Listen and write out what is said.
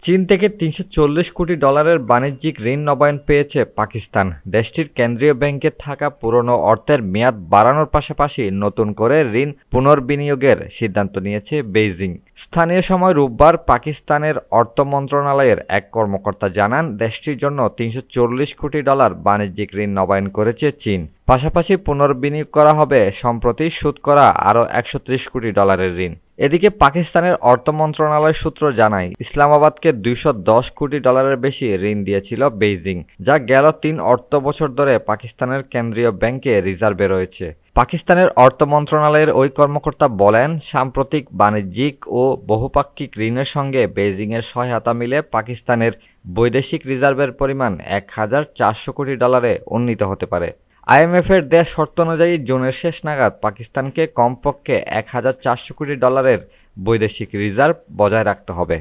চীন থেকে তিনশো চল্লিশ কোটি ডলারের বাণিজ্যিক ঋণ নবায়ন পেয়েছে পাকিস্তান। দেশটির কেন্দ্রীয় ব্যাংকে থাকা পুরনো অর্থের মেয়াদ বাড়ানোর পাশাপাশি নতুন করে ঋণ পুনর্বিনিয়োগের সিদ্ধান্ত নিয়েছে বেইজিং। স্থানীয় সময় রোববার পাকিস্তানের অর্থ মন্ত্রণালয়ের এক কর্মকর্তা জানান, দেশটির জন্য তিনশো চল্লিশ কোটি ডলার বাণিজ্যিক ঋণ নবায়ন করেছে চীন। পাশাপাশি পুনর্বিনিয়োগ করা হবে সম্প্রতি সুদ করা আরও একশো ত্রিশ কোটি ডলারের ঋণ। এদিকে পাকিস্তানের অর্থ মন্ত্রণালয় সূত্র জানায়, ইসলামাবাদকে দুইশো দশ কোটি ডলারের বেশি ঋণ দিয়েছিল বেইজিং, যা গেল তিন অর্থ বছর ধরে পাকিস্তানের কেন্দ্রীয় ব্যাংকে রিজার্ভে রয়েছে। পাকিস্তানের অর্থ মন্ত্রণালয়ের ওই কর্মকর্তা বলেন, সাম্প্রতিক বাণিজ্যিক ও বহুপাক্ষিক ঋণের সঙ্গে বেইজিংয়ের সহায়তা মিলে পাকিস্তানের বৈদেশিক রিজার্ভের পরিমাণ এক হাজার চারশো কোটি ডলারে উন্নীত হতে পারে। আইএমএফের দেশ শর্ত অনুযায়ী জুনের শেষ নাগাদ পাকিস্তানকে কমপক্ষে এক হাজার চারশো কোটি ডলারের বৈদেশিক রিজার্ভ বজায় রাখতে হবে।